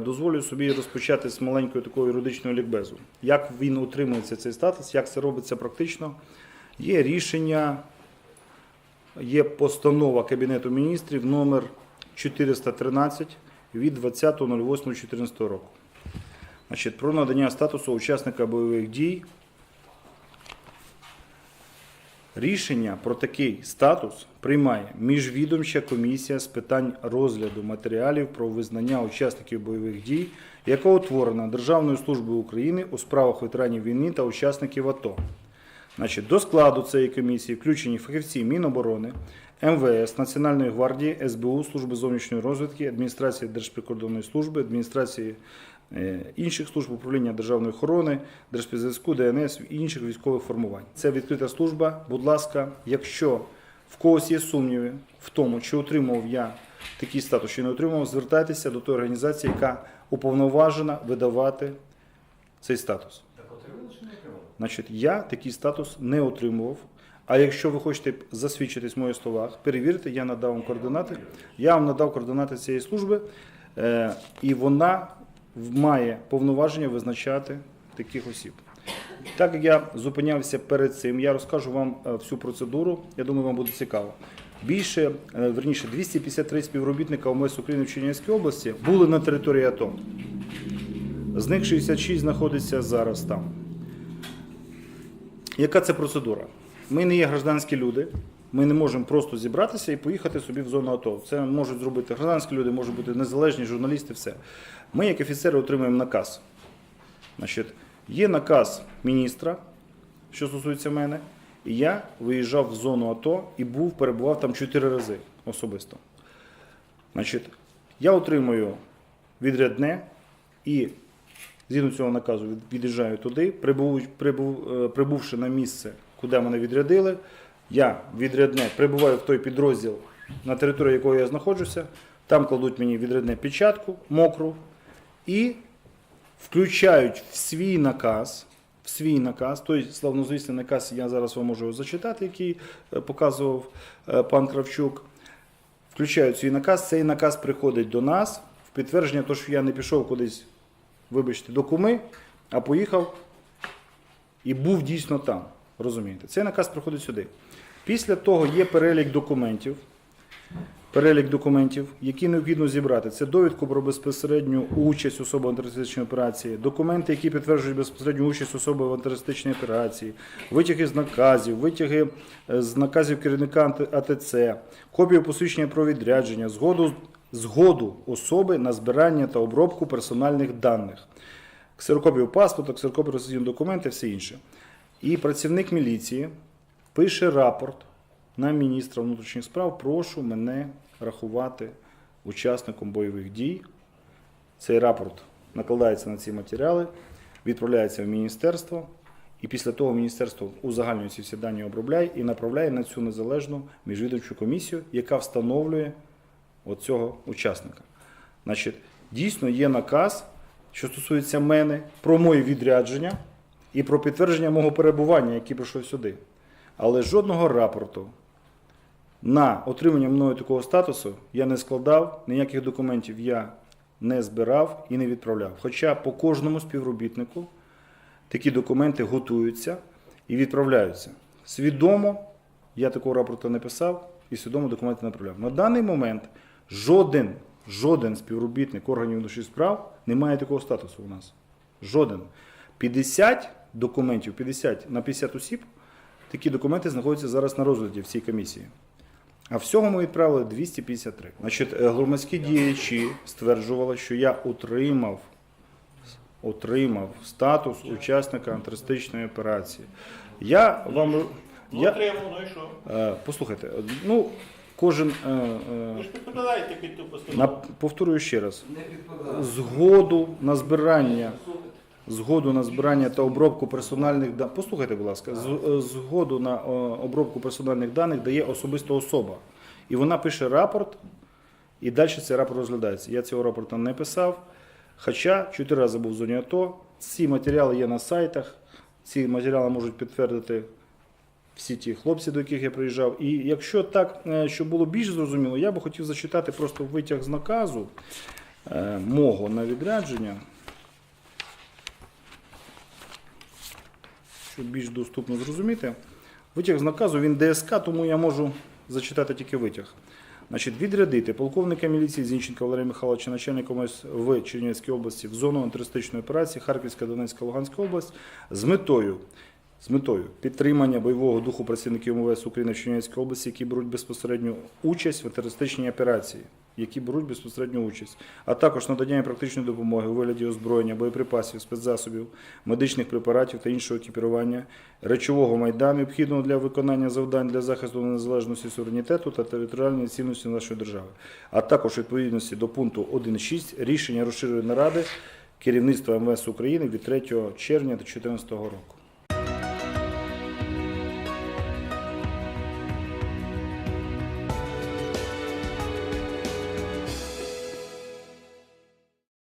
Дозволю собі розпочати з маленької такої юридичної лікбезу. Як він утримується цей статус, як це робиться практично? Є рішення, є постанова Кабінету міністрів номер 413 від 20.08.14 року. Значить, про надання статусу учасника бойових дій. Рішення про такий статус приймає міжвідомча комісія з питань розгляду матеріалів про визнання учасників бойових дій, яка утворена Державною службою України у справах ветеранів війни та учасників АТО. Значить, до складу цієї комісії включені фахівці Міноборони, МВС, Національної гвардії, СБУ, Служби зовнішньої розвідки, адміністрації Держприкордонної служби, адміністрації інших служб управління державної охорони, Держспецзв'язку, ДНС і інших військових формувань. Це відкрита служба. Будь ласка, якщо в когось є сумніви в тому, чи отримав я такий статус, чи не отримав, звертайтеся до тої організації, яка уповноважена видавати цей статус. Так отримали чи не отримали? Значить, я такий статус не отримував. А якщо ви хочете засвідчитись в моїх словах, перевірте, я надав вам координати. Я вам надав координати цієї служби, е, і вона має повноваження визначати таких осіб. Так як я зупинявся перед цим, я розкажу вам е, всю процедуру. Я думаю, вам буде цікаво. Більше, е, верніше, 253 співробітника ОМС України в Чернігівській області були на території АТО. З них 66 знаходиться зараз там. Яка це процедура? Ми не є гражданські люди. Ми не можемо просто зібратися і поїхати собі в зону АТО. Це можуть зробити гражданські люди, можуть бути незалежні журналісти, все. Ми, як офіцери, отримуємо наказ. Значить, є наказ міністра, що стосується мене, і я виїжджав в зону АТО і був, перебував там чотири рази особисто. Значить, я отримую відрядне і згідно цього наказу від'їжджаю туди, прибув, прибув, е, прибувши на місце, куди мене відрядили, я відрядне прибуваю в той підрозділ, на території якого я знаходжуся, там кладуть мені відрядне печатку, мокру, і включають в свій наказ, в свій наказ, той славнозвісний наказ, я зараз вам можу зачитати, який е, показував е, пан Кравчук. Включають свій наказ, цей наказ приходить до нас в підтвердження того, що я не пішов кудись вибачте, до куми, а поїхав і був дійсно там. Розумієте? Цей наказ приходить сюди. Після того є перелік документів, перелік документів, які необхідно зібрати. Це довідку про безпосередню участь особи в антитерористичній операції, документи, які підтверджують безпосередню участь особи в антитерористичній операції, витяги з наказів, витяги е, з наказів керівника АТЦ, копію посвідчення про відрядження, згоду, згоду особи на збирання та обробку персональних даних, ксерокопію паспорта, ксерокопію документа, все інше. І працівник міліції пише рапорт на міністра внутрішніх справ, прошу мене рахувати учасником бойових дій. Цей рапорт накладається на ці матеріали, відправляється в міністерство, і після того міністерство узагальнює ці всі дані обробляє і направляє на цю незалежну міжвідомчу комісію, яка встановлює оцього учасника. Значить, дійсно є наказ, що стосується мене, про моє відрядження і про підтвердження мого перебування, який прийшов сюди. Але жодного рапорту на отримання мною такого статусу я не складав, ніяких документів я не збирав і не відправляв. Хоча по кожному співробітнику такі документи готуються і відправляються. Свідомо я такого рапорту не писав і свідомо документи не направляв. На даний момент жоден, жоден співробітник органів внутрішніх справ не має такого статусу у нас. Жоден. 50 документів, 50 на 50 осіб, такі документи знаходяться зараз на розгляді в цій комісії. А всього ми відправили 253. Значить, е, громадські діячі стверджували, що я отримав, отримав статус учасника антитерористичної операції. Я вам Ну, я, отримав, ну і що? е, послухайте, ну кожен е, Ви ж підпадаєте під ту постанову. повторюю ще раз, згоду на збирання. Згоду на збирання та обробку персональних даних. Послухайте, будь ласка, е, згоду на е, обробку персональних даних дає особиста особа. І вона пише рапорт, і далі цей рапорт розглядається. Я цього рапорту не писав. Хоча чотири рази був в зоні АТО. Ці матеріали є на сайтах. Ці матеріали можуть підтвердити всі ті хлопці, до яких я приїжджав. І якщо так, е, щоб було більш зрозуміло, я би хотів зачитати просто витяг з наказу, е, мого на відрядження. Щоб більш доступно зрозуміти. Витяг з наказу він ДСК, тому я можу зачитати тільки витяг. Значить, відрядити полковника міліції Зінченка Валерія Михайловича, начальника в Чернівецькій області в зону антитерористичної операції Харківська, Донецька, Луганська область з метою, з метою підтримання бойового духу працівників МВС України в Чернівецькій області, які беруть безпосередню участь в терористичній операції, які беруть безпосередню участь, а також надання практичної допомоги у вигляді озброєння, боєприпасів, спецзасобів, медичних препаратів та іншого екіпірування, речового майдану, необхідного для виконання завдань для захисту незалежності суверенітету та територіальної цінності нашої держави, а також відповідності до пункту 1.6 рішення розширеної наради керівництва МВС України від 3 червня 2014 року.